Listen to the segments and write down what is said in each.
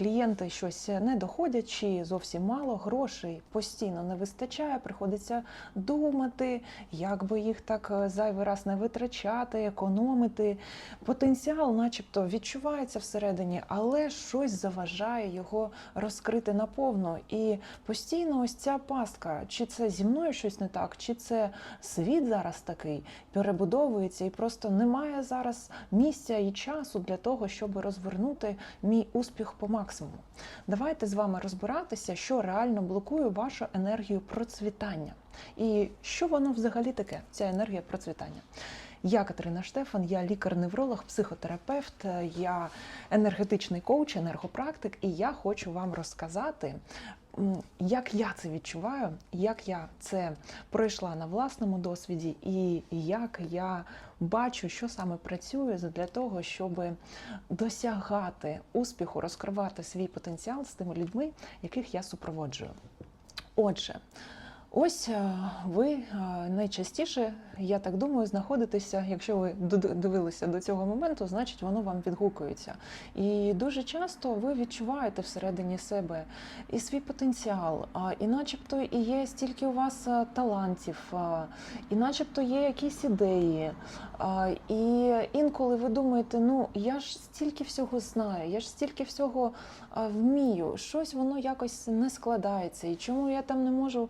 клієнти щось не доходять, чи зовсім мало грошей постійно не вистачає. Приходиться думати, як би їх так е, зайвий раз не витрачати, економити. Потенціал, начебто, відчувається всередині, але щось заважає його розкрити наповно. І постійно ось ця пастка, чи це зі мною щось не так, чи це світ зараз такий перебудовується, і просто немає зараз місця і часу для того, щоб розвернути мій успіх по максимуму. Давайте з вами розбиратися, що реально блокує вашу енергію процвітання. І що воно взагалі таке, ця енергія процвітання. Я Катерина Штефан, я лікар-невролог, психотерапевт, я енергетичний коуч, енергопрактик, і я хочу вам розказати, як я це відчуваю, як я це пройшла на власному досвіді, і як я бачу, що саме працює для того, щоб досягати успіху, розкривати свій потенціал з тими людьми, яких я супроводжую. Отже, ось е, ви е, найчастіше, я так думаю, знаходитеся, якщо ви дивилися до цього моменту, значить воно вам відгукується. І дуже часто ви відчуваєте всередині себе і свій потенціал, і начебто і є стільки у вас е, талантів, і начебто є якісь ідеї. І інколи ви думаєте, ну я ж стільки всього знаю, я ж стільки всього вмію, щось воно якось не складається. І чому я там не можу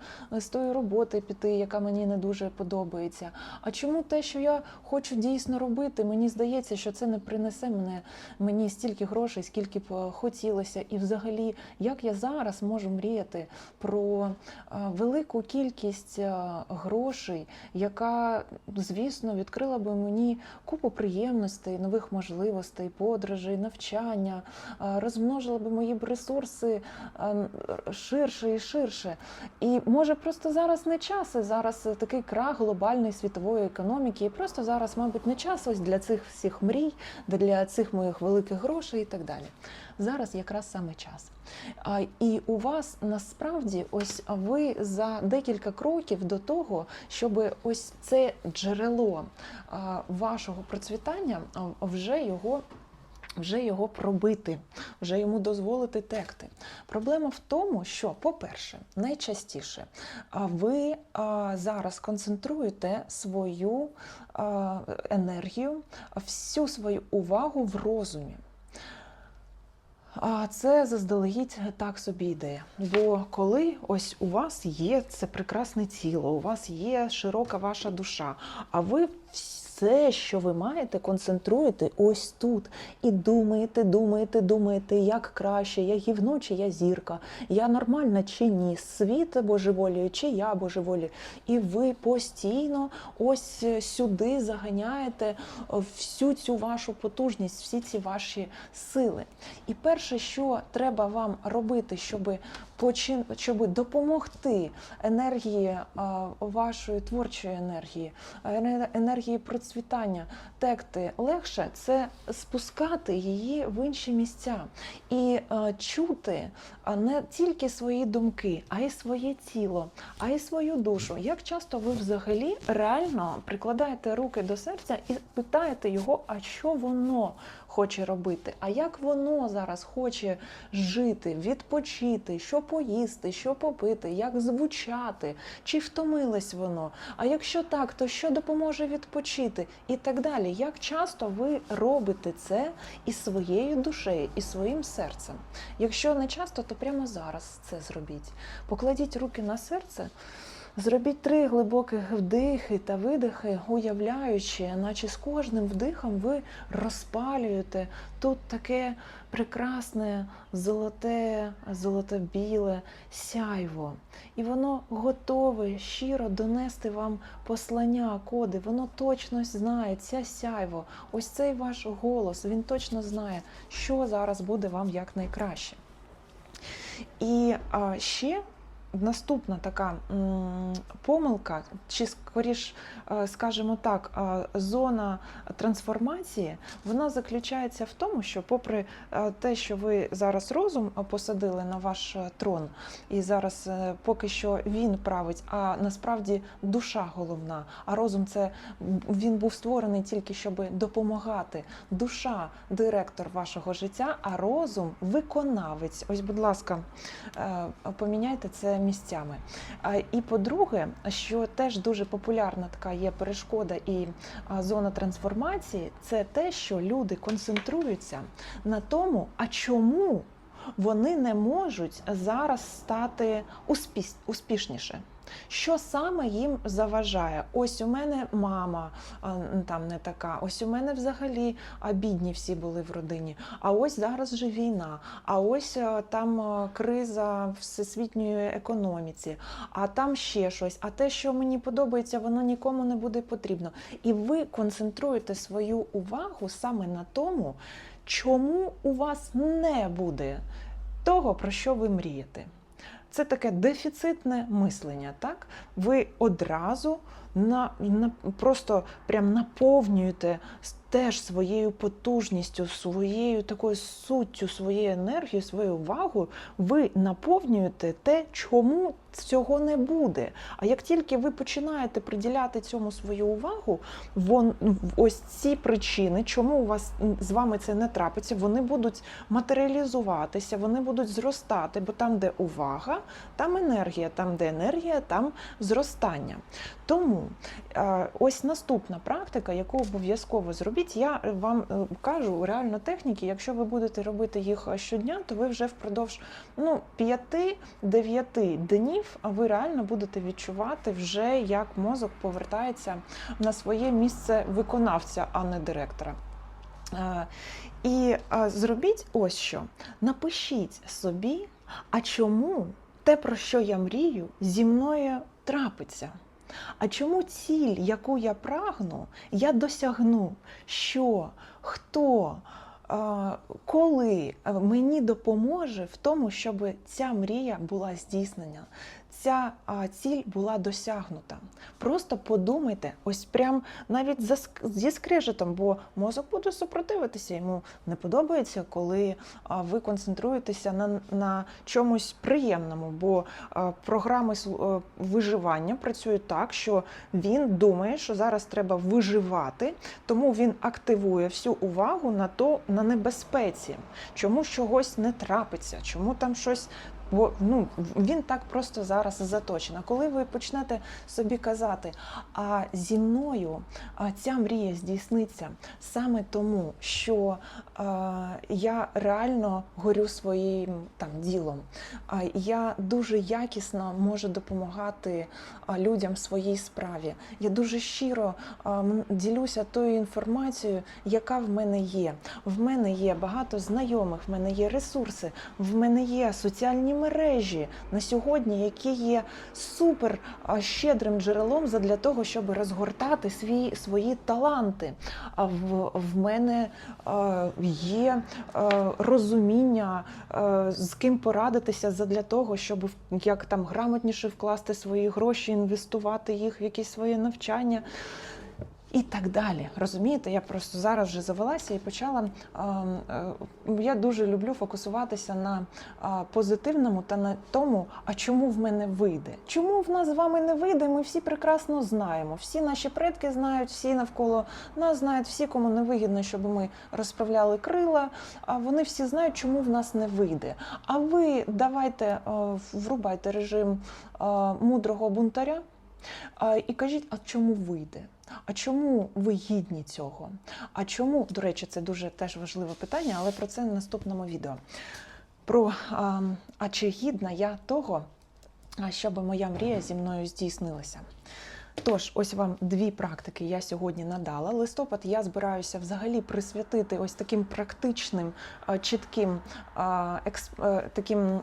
тої роботи піти, яка мені не дуже подобається? А чому те, що я хочу дійсно робити, мені здається, що це не принесе мене мені стільки грошей, скільки б е, хотілося, і взагалі, як я зараз можу мріяти про е, велику кількість е, грошей, яка, звісно, відкрила би мені купу приємностей, нових можливостей, подорожей, навчання, розмножила би мої ресурси ширше і ширше. І може просто зараз не час, і зараз е, такий крах глобальної світової економіки, і просто зараз, мабуть, не час ось для цих всіх мрій, для цих моїх великих грошей і так далі. Зараз якраз саме час. А, і у вас насправді ось ви за декілька кроків до того, щоб ось це джерело вашого процвітання вже його. Вже його пробити, вже йому дозволити текти. Проблема в тому, що, по-перше, найчастіше ви зараз концентруєте свою енергію, всю свою увагу в розумі. А це заздалегідь так собі ідея. Бо коли ось у вас є це прекрасне тіло, у вас є широка ваша душа, а ви все, що ви маєте, концентруєте ось тут. І думаєте, думаєте, думаєте, як краще, я гівно чи я зірка, я нормальна чи ні, світ божеволіє, чи я божеволію. І ви постійно ось сюди заганяєте всю цю вашу потужність, всі ці ваші сили. І перше, що треба вам робити, щоб почин... щоб допомогти енергії а, вашої творчої енергії, ене- енергії процвітання текти легше, це спускати її в інші місця і а, чути не тільки свої думки, а й своє тіло, а й свою душу. Як часто ви взагалі реально прикладаєте руки до серця і питаєте його, а що воно хоче робити, а як воно зараз хоче жити, відпочити, що поїсти, що попити, як звучати, чи втомилось воно? А якщо так, то що допоможе відпочити? І так далі. Як часто ви робите це із своєю душею, і своїм серцем? Якщо не часто, то прямо зараз це зробіть. Покладіть руки на серце. Зробіть три глибоких вдихи та видихи, уявляючи, наче з кожним вдихом ви розпалюєте тут таке прекрасне золоте, золото-біле сяйво. І воно готове щиро донести вам послання, коди. Воно точно знає, ця сяйво, ось цей ваш голос, він точно знає, що зараз буде вам якнайкраще. І а, ще наступна така помилка, чи скоріш, е, скажімо так, е, зона трансформації вона заключається в тому, що, попри е, те, що ви зараз розум посадили на ваш трон, і зараз поки що він править, а насправді душа головна. А розум це він був створений тільки щоб допомагати. Душа директор вашого життя, а розум виконавець. Ось, будь ласка, поміняйте це місцями. І по-друге, що теж дуже популярна така є перешкода і зона трансформації, це те, що люди концентруються на тому, а чому вони не можуть зараз стати успіш- успішніше. Що саме їм заважає? Ось у мене мама там не така, ось у мене взагалі бідні всі були в родині. А ось зараз же війна, а ось там криза всесвітньої економіці, а там ще щось. А те, що мені подобається, воно нікому не буде потрібно. І ви концентруєте свою увагу саме на тому, чому у вас не буде того, про що ви мрієте. Це таке дефіцитне мислення, так? Ви одразу на, на просто прям наповнюєте теж своєю потужністю, своєю такою суттю, своєю енергією, своєю увагою. Ви наповнюєте те, чому цього не буде. А як тільки ви починаєте приділяти цьому свою увагу, вон ось ці причини, чому у вас з вами це не трапиться, вони будуть матеріалізуватися, вони будуть зростати, бо там, де увага, там енергія, там, де енергія, там зростання. Тому е, ось наступна практика, яку обов'язково зробіть. Я вам е, кажу реально техніки. Якщо ви будете робити їх щодня, то ви вже впродовж ну, 5-9 днів ви реально будете відчувати вже, як мозок повертається на своє місце виконавця, а не директора. Е, І е, зробіть ось що: напишіть собі, а чому те, про що я мрію, зі мною трапиться. А чому ціль, яку я прагну, я досягну? Що, хто, коли е, мені допоможе в тому, щоб ця мрія була здійснена, ця ціль була досягнута. Просто подумайте, ось прям навіть за зі скрежетом, бо мозок буде супротивитися. Йому не подобається, коли ви концентруєтеся на, на чомусь приємному, бо програми е, виживання працюють так, що він думає, що зараз треба виживати, тому він активує всю увагу на то на небезпеці, чому чогось не трапиться, чому там щось. Бо ну він так просто зараз заточений. Коли ви почнете собі казати, а зі мною ця мрія здійсниться саме тому, що а, я реально горю своїм там ділом, а я дуже якісно можу допомагати людям своїй справі. Я дуже щиро а, ділюся тою інформацією, яка в мене є. В мене є багато знайомих, в мене є ресурси, в мене є соціальні мережі на сьогодні, які є супер щедрим джерелом задля того, щоб розгортати свій, свої таланти. А в, в мене є розуміння, з ким порадитися задля того, щоб як там грамотніше вкласти свої гроші, інвестувати їх в якісь своє навчання. І так далі. Розумієте, я просто зараз вже завелася і почала. е, е, Я дуже люблю фокусуватися на е, позитивному та на тому, а чому в мене вийде. Чому в нас з вами не вийде? Ми всі прекрасно знаємо. Всі наші предки знають, всі навколо нас знають, всі, кому не вигідно, щоб ми розправляли крила. А вони всі знають, чому в нас не вийде. А ви давайте е, врубайте режим мудрого бунтаря. І кажіть, а чому вийде? А чому ви гідні цього? А чому, до речі, це дуже теж важливе питання, але про це в наступному відео. Про а, а чи гідна я того, щоб моя мрія зі мною здійснилася? Тож, ось вам дві практики я сьогодні надала. Листопад я збираюся взагалі присвятити ось таким практичним, чітким а, е, таким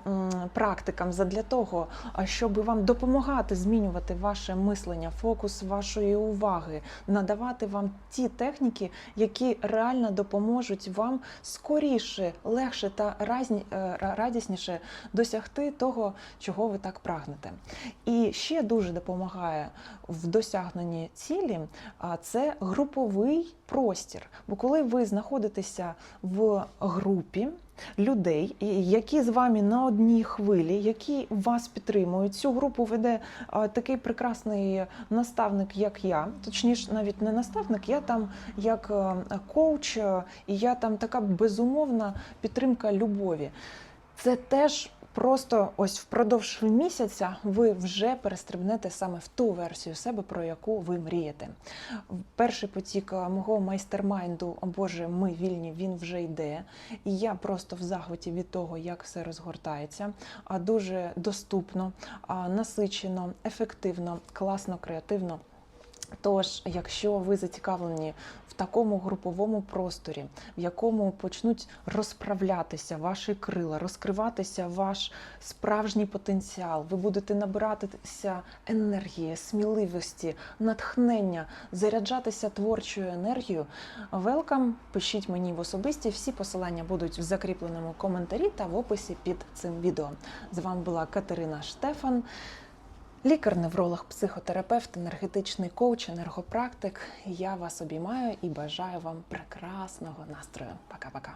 практикам задля того, щоб вам допомагати змінювати ваше мислення, фокус вашої уваги, надавати вам ті техніки, які реально допоможуть вам скоріше, легше та е, радісніше досягти того, чого ви так прагнете. І ще дуже допомагає в досягненні цілі, це груповий простір. Бо коли ви знаходитеся в групі людей, які з вами на одній хвилі, які вас підтримують, цю групу веде такий прекрасний наставник, як я, точніше, навіть не наставник, я там як коуч, і я там така безумовна підтримка любові. Це теж просто ось впродовж місяця ви вже перестрибнете саме в ту версію себе, про яку ви мрієте. Перший потік е, мого майстермайнду, о Боже, ми вільні, він вже йде. І я просто в захваті від того, як все розгортається. А дуже доступно, насичено, ефективно, класно, креативно. Тож, якщо ви зацікавлені в такому груповому просторі, в якому почнуть розправлятися ваші крила, розкриватися ваш справжній потенціал, ви будете набиратися енергії, сміливості, натхнення, заряджатися творчою енергією. Велкам, пишіть мені в особисті. Всі посилання будуть в закріпленому коментарі та в описі під цим відео. З вами була Катерина Штефан. Лікар-невролог, психотерапевт, енергетичний коуч, енергопрактик. Я вас обіймаю і бажаю вам прекрасного настрою. Пока-пока.